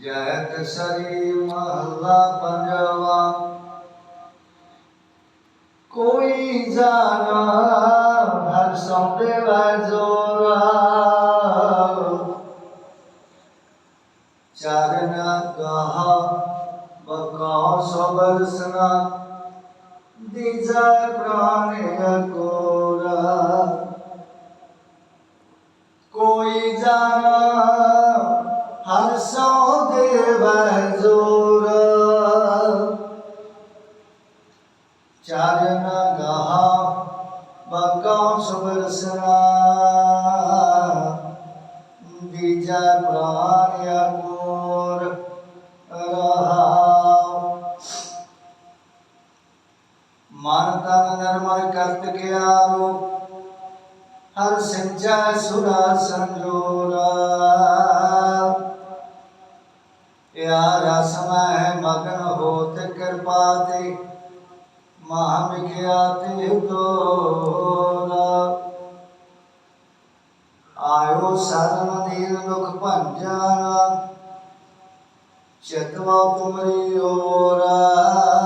ਜੈ ਸਰੀ ਮਹਲਾ ਪੰਜਵਾ। ਕੋਈ ਜਾਣਾ ਹਰ ਸੌਂਦੇ ਵੈ ਜੋਰਾ। ਚਰਨ ਕਹਾ ਬਕਾ ਸਬਰਸਨਾ ਦੀਜਾ ਪ੍ਰਾਣ ਕੋਰਾ ਕੋਈ ਜਾਣਾ, ਹਰ ਸੋ ਦੇਵ ਜੋਰ। ਚਰਨ ਗਹਾ, ਬਕਾ ਸੁਬਰਸਨਾ ਦੀਜਾ ਪ੍ਰਾਨ ਅਕੂਰ ਰਹਾ। ਮਨ ਤਨ ਨਰਮਲ ਕਰਤ ਗਿਆਰੋ ਹਰ ਸੰਚਾ ਸੁਰਾ ਸੰਜੋਰਾ। ਯਾ ਰਸਮੈ ਮਗਨ ਹੋਤ ਕਿਰਪਾ ਤੇ, ਮਹਾ ਮਿਖਿਆਤੇ ਤੋਰਾ ਆਇਓ ਸਰਨ ਦੀਨ ਦੁਖ ਭੰਜਨ ਚਤਵਾ ਤੁਮਰੀ ਓਰਾ।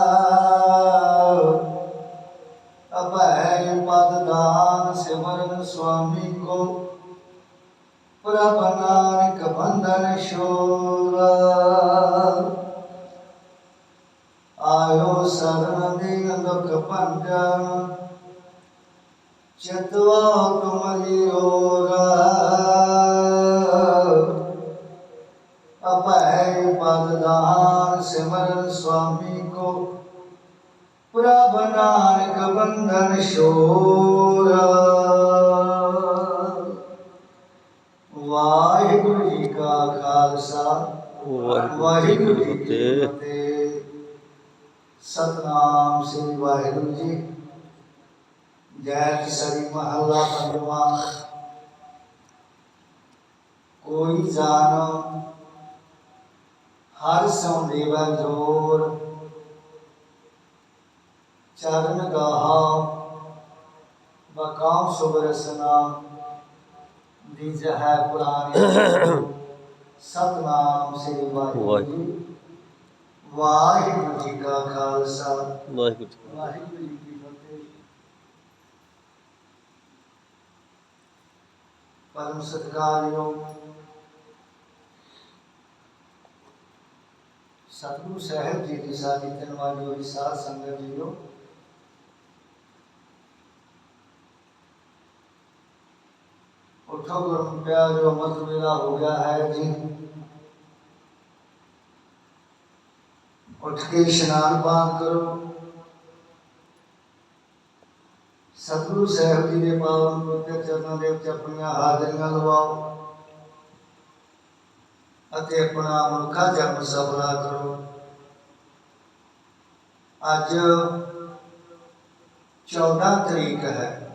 ਪ੍ਰਭ ਨਾਨਕ ਬੰਧਨ ਸ਼ੋਰਾ। ਆਇਓ ਸਰਨ ਦੀਨ ਦੁਖ ਭੰਜਨ ਚਤਵਾ ਤੁਮਰੀ ਓਰਾ ਅਭੈ ਪਦ ਸਿਮਰਨ ਸੁਆਮੀ ਕੋ ਪ੍ਰਭ ਨਾਨਕ ਬੰਧਨ ਸ਼ੋਰਾ। ਵਾਹਿਗੁਰੂ ਜੀ ਕਾ ਖਾਲਸਾ ਵਾਹਿਗੁਰੂ ਜੀ ਕੀ ਫਤਿਹ। ਸਤਨਾਮ ਸ੍ਰੀ ਵਾਹਿਗੁਰੂ ਜੀ। ਜੈ ਸ੍ਰੀ ਮਹੱਲਾ ਪੰਜਵਾਂ। ਕੋਈ ਜਾਣ ਹਰ ਸੋ ਦੇਵਾ ਜੋਰ ਚਰਨ ਗਾਹਾ ਬਕਾਉ ਸੁਬਰਸਨਾ ਦਿਜ ਹੈ ਪੁਰਾਣੀ ਸਤਨਾਮ ਸ੍ਰੀ ਵਾਹਿਗੁਰੂ ਜੀ ਵਾਹਿਗੁਰੂ ਜੀ ਕਾ ਖਾਲਸਾ ਵਾਹਿਗੁਰੂ ਜੀ। ਵਾਹਿਗੁਰੂ ਜੀ ਕੀ ਫਤਿਹ ਪਰਮ ਸਤਿਕਾਰਯੋਗ ਸਤਿਗੁਰੂ ਸਾਹਿਬ ਜੀ ਦੀ ਸਾਡੀ ਤਨਵਾਲੀ ਹੋਈ ਸਾਧ ਉਠੋ ਗੁਰੂ ਪਿਆਰਿਓ ਅਮਰ ਵੇਲਾ ਹੋ ਗਿਆ ਹੈ ਜੀ। ਉੱਠ ਕੇ ਇਸ਼ਨਾਨ ਪਾਨ ਕਰੋ। ਸਤਿਗੁਰੂ ਸਾਹਿਬ ਜੀ ਦੇ ਪਾਵਨ ਪਵਿੱਤਰ ਚਰਨਾਂ ਦੇ ਵਿੱਚ ਆਪਣੀਆਂ ਹਾਜ਼ਰੀਆਂ ਲਵਾਓ ਅਤੇ ਆਪਣਾ ਮਨੁੱਖਾ ਜਨਮ ਸਫਲਾ ਕਰੋ। ਅੱਜ 14 ਤਰੀਕ ਹੈ।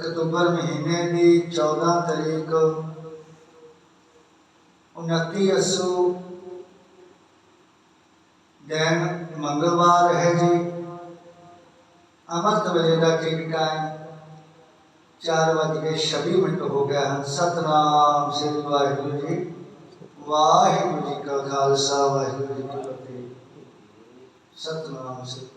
ਅਕਤੂਬਰ ਮਹੀਨੇ ਦੀ 14 ਤਰੀਕ 29 ਅਸੂ ਦਿਨ ਮੰਗਲਵਾਰ ਹੈ ਜੀ ਅਮਰਤ ਵੇਲੇ ਦਾ ਠੀਕ ਟਾਈਮ 4 ਵਜੇ ਕੇ 26 ਮਿੰਟ ਹੋ ਗਿਆ ਹਨ ਸਤਨਾਮ ਸ੍ਰੀ ਵਾਹਿਗੁਰੂ ਜੀ ਵਾਹਿਗੁਰੂ ਜੀ ਕਾ ਖਾਲਸਾ ਵਾਹਿਗੁਰੂ ਜੀ ਕੀ ਫਤਿਹ ਸਤਨਾਮ ਸ੍ਰੀ